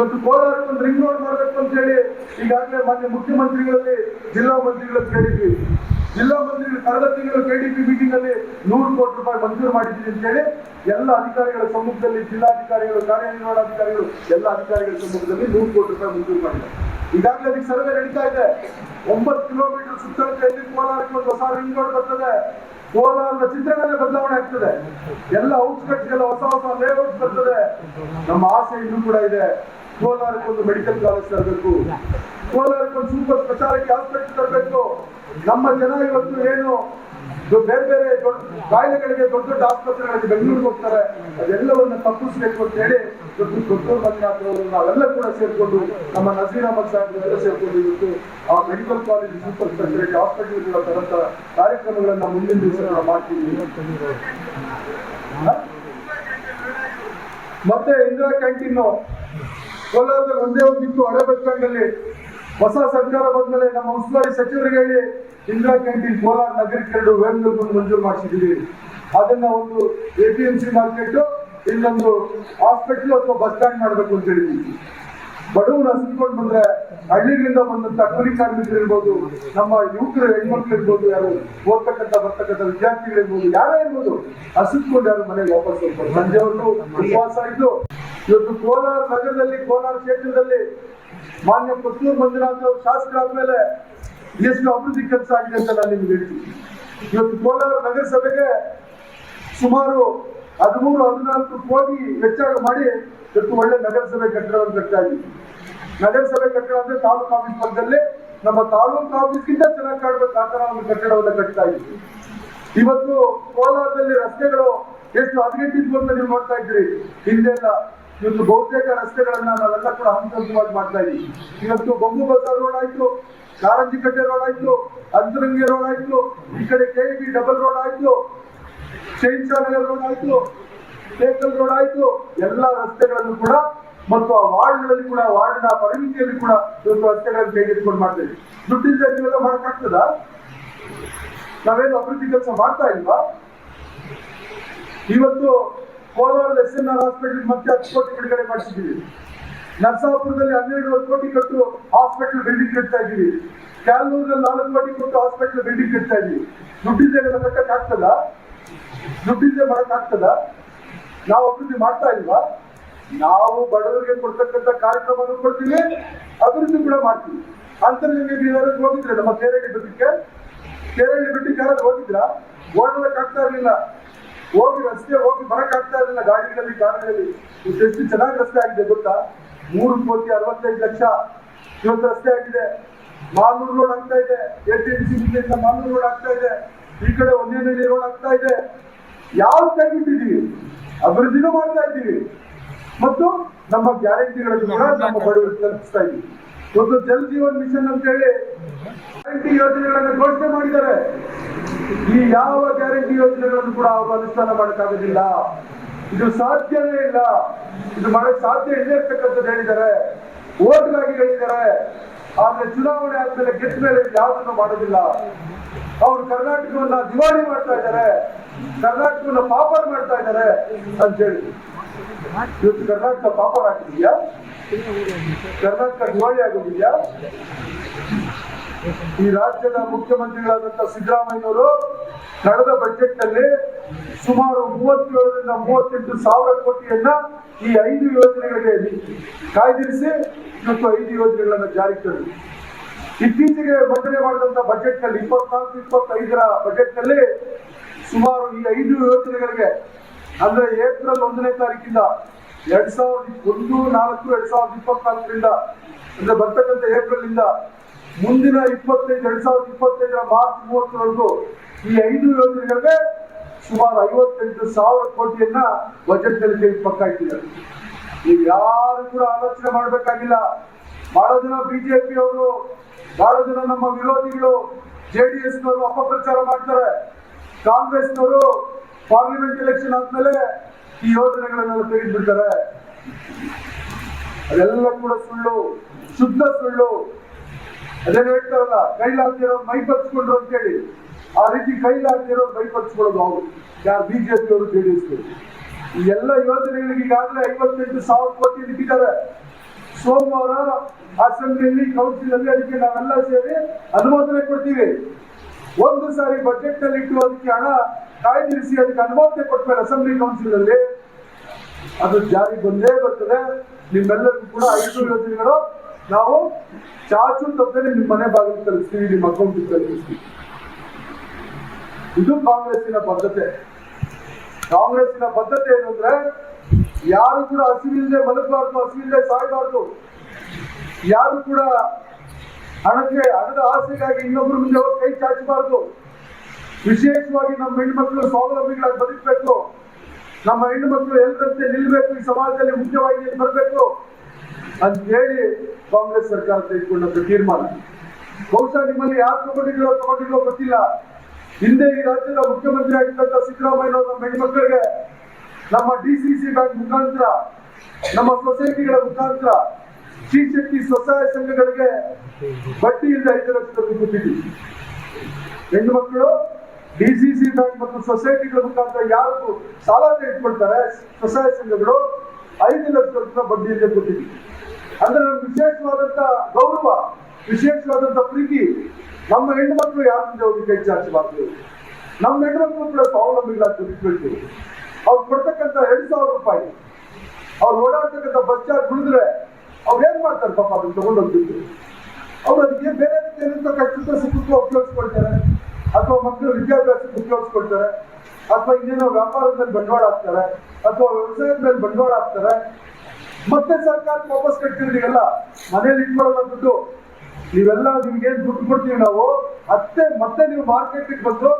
ಇವತ್ತು ಕೋಲಾರ ಒಂದು ring road ಮಾಡಬೇಕು ಅಂತ ಹೇಳಿ ಈಗಾಗಲೇ ಮಾನ್ಯ ಮುಖ್ಯಮಂತ್ರಿಗಳಲ್ಲಿ ಜಿಲ್ಲಾ ಮಂತ್ರಿಗಳಲ್ಲಿ ಕೇಳಿದ್ವಿ. ಜಿಲ್ಲಾ ಮಂತ್ರಿಗಳು ಕಳೆದ ತಿಂಗಳು ಕೆಡಿಪಿ ಮೀಟಿಂಗ್ ಅಲ್ಲಿ ನೂರು ಕೋಟಿ ರೂಪಾಯಿ ಮಂಜೂರು ಮಾಡಿದ್ದೀವಿ ಅಂತ ಹೇಳಿ ಎಲ್ಲ ಅಧಿಕಾರಿಗಳ ಸಮ್ಮುಖದಲ್ಲಿ ಜಿಲ್ಲಾಧಿಕಾರಿಗಳು, ಕಾರ್ಯನಿರ್ವಹಣಾಧಿಕಾರಿಗಳು, ಎಲ್ಲ ಅಧಿಕಾರಿಗಳ ಸಮ್ಮುಖದಲ್ಲಿ ನೂರು ಕೋಟಿ ರೂಪಾಯಿ ಮಂಜೂರು ಮಾಡಿದ್ದಾರೆ. ಈಗಾಗಲೇ ಅದಕ್ಕೆ ಸರ್ವೆ ನಡೀತಾ ಇದೆ. ಒಂಬತ್ತು ಕಿಲೋಮೀಟರ್ ಸುತ್ತಳತೆಯಲ್ಲಿ ಕೋಲಾರಕ್ಕೆ ಒಂದು ಹೊಸ ರಿಂಗ್ ರೋಡ್ ಬರ್ತದೆ. ಕೋಲಾರದ ಚಿತ್ರಗಳೇ ಬದಲಾವಣೆ ಆಗ್ತದೆ. ಎಲ್ಲ ಔಟ್ಸ್ಕಟ್ಸ್ಗೆಲ್ಲ ಹೊಸ ಹೊಸ ಲೇಔಟ್ ಬರ್ತದೆ. ನಮ್ಮ ಆಸೆ ಇನ್ನೂ ಕೂಡ ಇದೆ. ಕೋಲಾರಕ್ಕೆ ಒಂದು ಮೆಡಿಕಲ್ ಕಾಲೇಜ್ ತರಬೇಕು. ಕೋಲಾರಕ್ಕೊಂದು ಸೂಪರ್ ಸ್ಪೆಷಾಲಿಟಿ ಹಾಸ್ಪಿಟಲ್ ತರಬೇಕು. ನಮ್ಮ ಜನ ಇವತ್ತು ಏನು ಬೇರೆ ಬೇರೆ ದೊಡ್ಡ ಕಾಯಿಲೆಗಳಿಗೆ ದೊಡ್ಡ ದೊಡ್ಡ ಆಸ್ಪತ್ರೆಗಳಿಗೆ ಬೆಂಗಳೂರಿಗೆ ಹೋಗ್ತಾರೆ. ಅದೆಲ್ಲವನ್ನ ತಪ್ಪಿಸ್ಬೇಕು ಅಂತ ಹೇಳಿ ದೊಡ್ಡ ದೊಡ್ಡ ಮಂಜುನಾಥ್ ಅವರು ನಾವೆಲ್ಲ ಕೂಡ ಸೇರ್ಕೊಂಡು ನಮ್ಮ ನಜೀರ್ ಅಹಮದ್ ಸಾಹೇಬ್ ಎಲ್ಲ ಸೇರ್ಕೊಂಡು ಇವತ್ತು ಆ medical college super speciality hospital ತರಂತ ಕಾರ್ಯಕ್ರಮಗಳನ್ನ ಮುಂದಿನ ದಿವಸ ಮಾಡ್ತೀವಿ? ಮತ್ತೆ ಇಂದಿರಾ ಕ್ಯಾಂಟೀನ್. ಕೋಲಾರದಲ್ಲಿ ಒಂದೇ ಒಂದಿತ್ತು ಹಳೆ ಬಸ್ ಸ್ಟ್ಯಾಂಡ್ ಅಲ್ಲಿ. ಹೊಸ ಸರ್ಕಾರ ಬಂದ್ಮೇಲೆ ನಮ್ಮ ಉಸ್ತುವಾರಿ ಸಚಿವರಿಗೆ ಹೇಳಿ, ಇಂದಿರಾ ಕ್ಯಾಂಟೀನ್ ಕೋಲಾರ ಎರಡು ವೇಮಗಲ್ ಮಂಜೂರು ಮಾಡಿಸಿದ್ದೀವಿ. ಅದನ್ನ ಒಂದು A P M C market ಇನ್ನೊಂದು ಹಾಸ್ಪಿಟಲ್ ಅಥವಾ ಬಸ್ ಸ್ಟ್ಯಾಂಡ್ ಮಾಡಬೇಕು ಅಂತ ಹೇಳಿದ್ವಿ ಬಡವರು ಹಸಿದ್ಕೊಂಡು ಬಂದ್ರೆ ಹಳ್ಳಿಗಳಿಂದ ಬಂದಂತ ಕೂಲಿ ಕಾರ್ಮಿಕರು ಇರ್ಬೋದು, ನಮ್ಮ ಯುವಕರು, ಹೆಣ್ಮಕ್ಳು ಇರ್ಬೋದು ಯಾರು, ಓದ್ತಕ್ಕಂಥ, ಬರ್ತಕ್ಕಂಥ ವಿದ್ಯಾರ್ಥಿಗಳಿರ್ಬೋದು ಯಾರೇ ಇರ್ಬೋದು ಹಸಿದ್ಕೊಂಡು ಯಾರು ಮನೆಗೆ ವಾಪಸ್ ಹೋಗ್ತಾರೆ ಸಂಜೆವರೆಗೂ ಉಪವಾಸ ಇದ್ದು ಇವತ್ತು ಕೋಲಾರ ನಗರದಲ್ಲಿ, ಕೋಲಾರ ಕ್ಷೇತ್ರದಲ್ಲಿ ಮಾನ್ಯ ಪುತ್ತೂರು ಮಂಜುನಾಥ್ ಅವರು ಶಾಸಕರಾದ್ಮೇಲೆ ಎಷ್ಟು ಅಭಿವೃದ್ಧಿ ಕೆಲಸ ಆಗಿದೆ ಅಂತ ನಾನು ನಿಮ್ಗೆ ಹೇಳ್ತೀನಿ. ಇವತ್ತು ಕೋಲಾರ ನಗರಸಭೆಗೆ ಸುಮಾರು ಹದಿಮೂರು, ಹದಿನಾಲ್ಕು ಕೋಟಿ ವೆಚ್ಚ ಮಾಡಿ ಇವತ್ತು ಒಳ್ಳೆ ನಗರಸಭೆ ಕಟ್ಟಡವನ್ನು ಕಟ್ತಾ ಇದ್ದೀವಿ ನಗರಸಭೆ ಕಟ್ಟಡ ಅಂದ್ರೆ ತಾಲೂಕು ಆಫೀಸ್ ಪಕ್ಕದಲ್ಲಿ ನಮ್ಮ ತಾಲೂಕು ಆಫೀಸ್ಗಿಂತ ಚೆನ್ನಾಗಿ ಕಾಣಬೇಕು ಆ ಥರ ಒಂದು ಕಟ್ಟಡವನ್ನು ಕಟ್ತಾ ಇದ್ದೀವಿ ಇವತ್ತು ಕೋಲಾರದಲ್ಲಿ ರಸ್ತೆಗಳು ಎಷ್ಟು ಹದಗೆಟ್ಟಿದ್ವು ಅಂತ ನೀವು ನೋಡ್ತಾ ಇದ್ರಿ ಹಿಂದೆಲ್ಲ ಇವತ್ತು ಬಹುತೇಕ ರಸ್ತೆಗಳನ್ನ ನಾವೆಲ್ಲ ಕೂಡ ಹಂತ ಹಂತವಾಗಿ ಮಾಡ್ತಾ ಇದ್ದೀವಿ ಇವತ್ತು ಬೊಂಬು ಬಜಾರ್ ರೋಡ್ ಆಯ್ತು, ಕಾರಂಜಿಕಟ್ಟೆ ರೋಡ್ ಆಯ್ತು, ಅಂತರಂಗಿ ರೋಡ್ ಆಯ್ತು, ಈ ಕಡೆ ಕೆ ಬಿ ಡಬಲ್ ರೋಡ್ ಆಯ್ತು ನಗರ್ ರೋಡ್ ಆಯ್ತು ಸೇಕಲ್ ರೋಡ್ ಆಯ್ತು, ಎಲ್ಲ ರಸ್ತೆಗಳನ್ನು ಕೂಡ ಮತ್ತು ಆ ವಾರ್ಡ್ಗಳಲ್ಲಿ ಕೂಡ, ವಾರ್ಡ್ನ ಪರಿಮಿತಿಯಲ್ಲಿ ಕೂಡ ಇವತ್ತು ರಸ್ತೆಗಳನ್ನು ಕೈಗೆತ್ತಿಕೊಂಡು ಮಾಡ್ತೇವೆ ದುಡ್ಡಿಂದ ನೀವೆಲ್ಲ ಮಾಡಕ್ಕಾಗ್ತದಾ? ನಾವೇನು ಅಭಿವೃದ್ಧಿ ಕೆಲಸ ಮಾಡ್ತಾ ಇಲ್ವಾ? ಇವತ್ತು ಕೋಲಾರದ ಎಸ್ ಎನ್ ಆರ್ ಹಾಸ್ಪಿಟಲ್ ಮತ್ತೆ ಹತ್ತು ಕೋಟಿ ಬಿಡುಗಡೆ ಮಾಡಿಸಿದ್ದೀವಿ. ನರಸಾಪುರದಲ್ಲಿ ಹನ್ನೆರಡು ಕೋಟಿ ಕೊಟ್ಟು ಹಾಸ್ಪಿಟಲ್ ಬಿಲ್ಡಿಂಗ್ ಕಟ್ತಾ ಇದ್ದೀವಿ. ಕ್ಯಾಲೂರಲ್ಲಿ ನಾಲ್ಕು ಕೋಟಿ ಕೊಟ್ಟು ಹಾಸ್ಪಿಟಲ್ ಬಿಲ್ಡಿಂಗ್ ಕಟ್ತಾ ಇದ್ದೀವಿ. ಎಲ್ಲ ಕಟ್ಟಕ್ ಆಗ್ತದ ದುಡ್ಡಿದ್ದೆ ಮಾಡಕ್ ಆಗ್ತದ ನಾವು ಅಭಿವೃದ್ಧಿ ಮಾಡ್ತಾ ಇಲ್ವಾ? ನಾವು ಬಡವರಿಗೆ ಕೊಡ್ತಕ್ಕಂಥ ಕಾರ್ಯಕ್ರಮವನ್ನು ಕೊಡ್ತೀವಿ, ಅಭಿವೃದ್ಧಿ ಕೂಡ ಮಾಡ್ತೀವಿ. ನಿಮಗೆ ಯಾರಾದ್ರೂ ಹೋಗಿದ್ರೆ ನಮ್ಮ ತೇರಳ್ಳಿ ಬೆಟ್ಟಕ್ಕೆ? ತೇರಳ್ಳಿ ಬೆಟ್ಟಕ್ಕೆ ಯಾರಾದ್ರೂ ಹೋಗಿದ್ರ? ಓಡೋದಕ್ಕೆ ಆಗ್ತಾ ಇರ್ಲಿಲ್ಲ. ಹೋಗಿ ರಸ್ತೆ ಹೋಗಿ ಬರಕ್ ಆಗ್ತಾ ಇರಲಿಲ್ಲ ಗಾಡಿಗಳಲ್ಲಿ, ಕಾರುಗಳಲ್ಲಿ. ಎಷ್ಟು ಚೆನ್ನಾಗಿ ರಸ್ತೆ ಆಗಿದೆ ಗೊತ್ತಾ? ಮೂರು ಕೋಟಿ ಅರವತ್ತೈದು ಲಕ್ಷ ಇವತ್ತು ರಸ್ತೆ ಆಗಿದೆ. ಮಾಲೂರು ರೋಡ್ ಆಗ್ತಾ ಇದೆ. A T M Malur road ಆಗ್ತಾ ಇದೆ. ಈ ಕಡೆ ಒಂದೇನಹಳ್ಳಿ ರೋಡ್ ಆಗ್ತಾ ಇದೆ. ಯಾವ ಬಿಟ್ಟಿದೀವಿ ಅಭಿವೃದ್ಧಿನೂ ಮಾಡ್ತಾ ಇದ್ದೀವಿ ಮತ್ತು ನಮ್ಮ ಗ್ಯಾರಂಟಿಗಳನ್ನು ಕೂಡ ನಮ್ಮ ಬಡವರು ತಲುಪಿಸ್ತಾ ಇದ್ದೀವಿ. ಒಂದು ಜಲ್ ಜೀವನ್ ಮಿಷನ್ ಅಂತ ಹೇಳಿ ಗ್ಯಾರಂಟಿ ಯೋಜನೆಗಳನ್ನು ಘೋಷಣೆ ಮಾಡಿದ್ದಾರೆ. ಈ ಯಾವ ಗ್ಯಾರಂಟಿ ಯೋಜನೆಗಳನ್ನು ಕೂಡ ಅವರು ಅನುಷ್ಠಾನ ಮಾಡಕ್ಕಾಗುದಿಲ್ಲ. ಇದು ಸಾಧ್ಯವೇ ಇಲ್ಲ. ಇದು ಮಾಡಕ್ ಸಾಧ್ಯ ಇಲ್ಲೇ ಇರ್ತಕ್ಕಂಥದ್ದು ಹೇಳಿದ್ದಾರೆ. ಓಟ್ಗಾಗಿ ಹೇಳಿದ್ದಾರೆ. ಆದ್ರೆ ಚುನಾವಣೆ ಆದ್ಮೇಲೆ ಗೆದ್ದ ಮೇಲೆ ಯಾವುದನ್ನು ಮಾಡೋದಿಲ್ಲ. ಅವರು ಕರ್ನಾಟಕವನ್ನ ದಿವಾಳಿ ಮಾಡ್ತಾ ಇದ್ದಾರೆ. ಕರ್ನಾಟಕವನ್ನ ಪಾಪರ್ ಮಾಡ್ತಾ ಇದ್ದಾರೆ ಅಂತ ಹೇಳಿ. ಇವತ್ತು ಕರ್ನಾಟಕ ಪಾಪರ್ ಆಗ್ತಿದ್ಯಾ ಕರ್ನಾಟಕ ದಿವಾಳಿ ಆಗೋದಿದ್ಯಾ ಈ ರಾಜ್ಯದ ಮುಖ್ಯಮಂತ್ರಿಗಳಾದಂತ ಸಿದ್ದರಾಮಯ್ಯನವರು ಕಳೆದ ಬಜೆಟ್ನಲ್ಲಿ ಸುಮಾರು ಮೂವತ್ತೇಳರಿಂದ ಮೂವತ್ತೆಂಟು ಸಾವಿರ ಕೋಟಿಯನ್ನ ಈ ಐದು ಯೋಜನೆಗಳಿಗೆ ಕಾಯ್ದಿರಿಸಿ ಇವತ್ತು ಐದು ಯೋಜನೆಗಳನ್ನು ಜಾರಿಗೆ ತಂದರು ಇತ್ತೀಚೆಗೆ ಮಂಡನೆ ಮಾಡಿದಂತ ಬಜೆಟ್ನಲ್ಲಿ ಇಪ್ಪತ್ನಾಲ್ಕು, ಇಪ್ಪತ್ತೈದರ ಬಜೆಟ್ನಲ್ಲಿ ಸುಮಾರು ಈ ಐದು ಯೋಜನೆಗಳಿಗೆ ಅಂದ್ರೆ ಏಪ್ರಿಲ್ ಒಂದನೇ ತಾರೀಕಿಂದ ಎರಡ್ ಸಾವಿರದ ಒಂದು, ನಾಲ್ಕು, ಎರಡ್ ಸಾವಿರದ ಇಪ್ಪತ್ನಾಲ್ಕರಿಂದ ಅಂದ್ರೆ ಬರ್ತಕ್ಕಂಥ ಏಪ್ರಿಲ್ ಇಂದ ಮುಂದಿನ ಇಪ್ಪತ್ತೈದು, ಎರಡ್ ಸಾವಿರದ ಇಪ್ಪತ್ತೈದರ ಮಾರ್ಚ್ ಮೂವತ್ತರಂದು ಈ ಐದು ಯೋಜನೆಗಳಿಗೆ ಸುಮಾರು ಐವತ್ತೆಂಟು ಸಾವಿರ ಕೋಟಿಯನ್ನ ಬಜೆಟ್ನಲ್ಲಿ ತೆಗೆದು ಪಕ್ಕ ಇಟ್ಟಿದ್ದಾರೆ. ನೀವು ಯಾರು ಕೂಡ ಆಲೋಚನೆ ಮಾಡಬೇಕಾಗಿಲ್ಲ. ಬಹಳ ಜನ ಬಿಜೆಪಿ ಅವರು ಬಹಳ ಜನ ನಮ್ಮ ವಿರೋಧಿಗಳು, ಜೆ ಡಿ ನವರು ಅಪಪ್ರಚಾರ ಮಾಡ್ತಾರೆ. ಕಾಂಗ್ರೆಸ್ನವರು ಪಾರ್ಲಿಮೆಂಟ್ ಎಲೆಕ್ಷನ್ ಆದ್ಮೇಲೆ ಈ ಯೋಜನೆಗಳನ್ನೆಲ್ಲ ತೆಗೆದ್ಬಿಡ್ತಾರೆ. ಅದೆಲ್ಲ ಕೂಡ ಸುಳ್ಳು, ಶುದ್ಧ ಸುಳ್ಳು. ಅದೇನು ಹೇಳ್ತಾರಲ್ಲ ಕೈಲಾಗ್ದಿರೋ ಮೈ ಅಂತ ಹೇಳಿ ಆ ರೀತಿ ಕೈಲಾಗ್ದಿರೋ ಮೈ ಪರ್ಚ್ಕೊಳ್ಳೋದು ಅವರು ಯಾರು ಬಿಜೆಪಿ ಅವರು ಜೆಡಿಎಸ್ ಈ ಎಲ್ಲ ಯೋಜನೆಗಳಿಗೆ ಈಗಾಗಲೇ ಐವತ್ತೆಂಟು ಸಾವಿರ ಕೋಟಿ ಇಟ್ಟಿದ್ದಾರೆ. ಸೋಮವಾರ ಅಸೆಂಬ್ಲಿಯಲ್ಲಿ ಕೌನ್ಸಿಲ್ ಅಲ್ಲಿ ಅದಕ್ಕೆ ನಾವೆಲ್ಲ ಸೇರಿ ಅನುಮೋದನೆ ಕೊಡ್ತೀವಿ. ಒಂದು ಸಾರಿ ಬಜೆಟ್ನಲ್ಲಿ ಇಟ್ಟು ಅದಕ್ಕೆ ಹಣ ಕಾಯ್ದಿರಿಸಿ ಅದಕ್ಕೆ ಅನುಮೋದನೆ ಕೊಟ್ಮೇಲೆ ಅಸೆಂಬ್ಲಿ ಕೌನ್ಸಿಲ್ ಅಲ್ಲಿ ಅದು ಜಾರಿ ಬಂದೇ ಬರ್ತದೆ. ನಿಮ್ಮೆಲ್ಲರಿಗೂ ಕೂಡ ಐದು ಯೋಜನೆಗಳು ನಾವು ಚಾಚು ತಪ್ಪದೆ ನಿಮ್ಮ ಮನೆ ಬಾಗಿಲು ತಲುಪಿಸ್ತೀವಿ ನಿಮ್ಮ ಅಕೌಂಟ್ ತಲುಪಿಸ್ತೀವಿ ಇದು ಕಾಂಗ್ರೆಸ್ಸಿನ ಬದ್ಧತೆ. ಕಾಂಗ್ರೆಸ್ಸಿನ ಬದ್ಧತೆ ಏನು ಅಂದ್ರೆ, ಯಾರು ಕೂಡ ಹಸಿವಿಲ್ಲದೆ ಮಲಗಬಾರ್ದು ಹಸಿವಿಲ್ಲದೆ ಸಾಯಬಾರ್ದು. ಯಾರು ಕೂಡ ಹಣಕ್ಕೆ, ಹಣದ ಆಸೆಗಾಗಿ ಇನ್ನೊಬ್ರು ಮುಂದೆ ಹೋಗಿ ಕೈ ಚಾಚಬಾರ್ದು. ವಿಶೇಷವಾಗಿ ನಮ್ಮ ಹೆಣ್ಮಕ್ಳು ಸ್ವಾವಲಂಬಿಗಳಾಗಿ ಬದುಕಬೇಕು. ನಮ್ಮ ಹೆಣ್ಣು ಮಕ್ಕಳು ಎಲ್ಲರಂತೆ ನಿಲ್ಬೇಕು, ಈ ಸಮಾಜದಲ್ಲಿ ಮುಖ್ಯವಾಗಿ ಬರಬೇಕು. ಅಂತ ಹೇಳಿ ಕಾಂಗ್ರೆಸ್ ಸರ್ಕಾರ ತೆಗೆದುಕೊಂಡಂತ ತೀರ್ಮಾನ. ಬಹುಶಃ ನಿಮ್ಮಲ್ಲಿ ಯಾರು ತಗೊಂಡಿರೋ ತಗೊಂಡಿರೋ ಗೊತ್ತಿಲ್ಲ. ಹಿಂದೆ ಈ ರಾಜ್ಯದ ಮುಖ್ಯಮಂತ್ರಿ ಆಗಿದ್ದಂತ ಸಿದ್ದರಾಮಯ್ಯ ನಮ್ಮ ಹೆಣ್ಮಕ್ಳಿಗೆ ನಮ್ಮ ಡಿ ಬ್ಯಾಂಕ್ ಮುಖಾಂತರ, ನಮ್ಮ ಸೊಸೈಟಿಗಳ ಮುಖಾಂತರ, ಶ್ರೀ ಶಕ್ತಿ ಸ್ವಸಹಾಯ ಸಂಘಗಳಿಗೆ ಬಡ್ಡಿ ಇಲ್ಲದೆ ಐದು ಲಕ್ಷ ರೂಪಾಯಿ ಕೊಟ್ಟಿದ್ದೀವಿ. ಹೆಣ್ಣು ಮಕ್ಕಳು ಡಿಸಿಸಿ ಬ್ಯಾಂಕ್ ಮತ್ತು ಸೊಸೈಟಿಗಳ ಮುಖಾಂತರ ಯಾರು ಸಾಲ ತೆಗೆದುಕೊಳ್ತಾರೆ, ಸ್ವಸಹಾಯ ಸಂಘಗಳು ಐದು ಲಕ್ಷ ರೂಪಾಯಿ ಬಡ್ಡಿಯಿಂದ ಕೊಟ್ಟಿದ್ದೀವಿ. ಅಂದ್ರೆ ವಿಶೇಷವಾದಂತ ಗೌರವ, ವಿಶೇಷವಾದಂತ ಪ್ರೀತಿ ನಮ್ಮ ಹೆಣ್ಣು ಮಕ್ಕಳು ಯಾರ ಮುಂದೆ ಹೋಗಿ ಕೈ ನಮ್ಮ ಹೆಣ್ಣು ಮಕ್ಕಳು ಕೂಡ ಸ್ವಾವಲಂಬಿಗಳಾಗಿ ಬದುಕಬೇಕು ಅವ್ರು ಕೊಡ್ತಕ್ಕಂಥ ಎರಡು ಸಾವಿರ ರೂಪಾಯಿ, ಅವ್ರು ಓಡಾಡ್ತಕ್ಕಂಥ ಬಸ್ ಚಾರ್ಜ್ ಉಳಿದ್ರೆ ಅವ್ರು ಏನ್ ಮಾಡ್ತಾರೆ ಪಾಪ ಅದನ್ನ ತಗೊಂಡೋಗ್ಬಿಟ್ಟು ಅವ್ರು ಅದಕ್ಕೆ ಬೇರೆ ಏನಂತ ಕಷ್ಟದ ಸುಖಕ್ಕೆ ಉಪಯೋಗಿಸ್ಕೊಳ್ತಾರೆ. ಅಥವಾ ಮಕ್ಕಳು ವಿದ್ಯಾಭ್ಯಾಸಕ್ಕೆ ಉಪಯೋಗಿಸ್ಕೊಳ್ತಾರೆ. ಅಥವಾ ಇನ್ನೇನೋ ವ್ಯಾಪಾರದ ಮೇಲೆ ಬಂಡವಾಳ ಹಾಕ್ತಾರೆ. ಅಥವಾ ವ್ಯವಸಾಯದ ಮೇಲೆ ಬಂಡವಾಳ ಹಾಕ್ತಾರೆ. ಮತ್ತೆ ಸರ್ಕಾರಕ್ಕೆ ವಾಪಸ್ ಕಟ್ತಿರ್ತೀವಲ್ಲ ಮನೇಲಿ ಇಟ್ಕೊಳ್ಳೋದ ದುಡ್ಡು ನೀವೆಲ್ಲ ನಿಮ್ಗೆ ಏನ್ ದುಡ್ಡು ಕೊಡ್ತೀವಿ ನಾವು. ಮತ್ತೆ ಮತ್ತೆ ನೀವು ಮಾರ್ಕೆಟ್ಗೆ ಬಂದು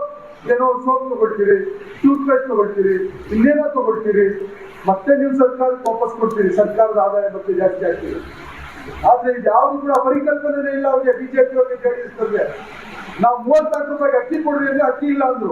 ಏನೋ ಸೋಪ್ ತಗೊಳ್ತೀರಿ ಟೂತ್ ಪೇಸ್ಟ್ ತಗೊಳ್ತೀರಿ, ಇನ್ನೇನೋ ತಗೊಳ್ತೀರಿ. ಮತ್ತೆ ನೀವು ಸರ್ಕಾರಕ್ಕೆ ವಾಪಸ್ ಕೊಡ್ತೀರಿ. ಸರ್ಕಾರದ ಆದಾಯ ಮತ್ತೆ ಜಾಸ್ತಿ ಆಗ್ತೀರಿ ಆದ್ರೆ ಇದು ಯಾವ್ದು ಕೂಡ ಪರಿಕಲ್ಪನೆ ಇಲ್ಲ ಅವ್ರಿಗೆ. ಬಿಜೆಪಿ ಅವ್ರಿಗೆ ಜೆಡಿಎಸ್ ನಾವು ಮೂವತ್ನಾಲ್ಕು ರೂಪಾಯಿಗೆ ಅಕ್ಕಿ ಕೊಡ್ರಿ ಅಂದ್ರೆ ಅಕ್ಕಿ ಇಲ್ಲ ಅಂದ್ರು.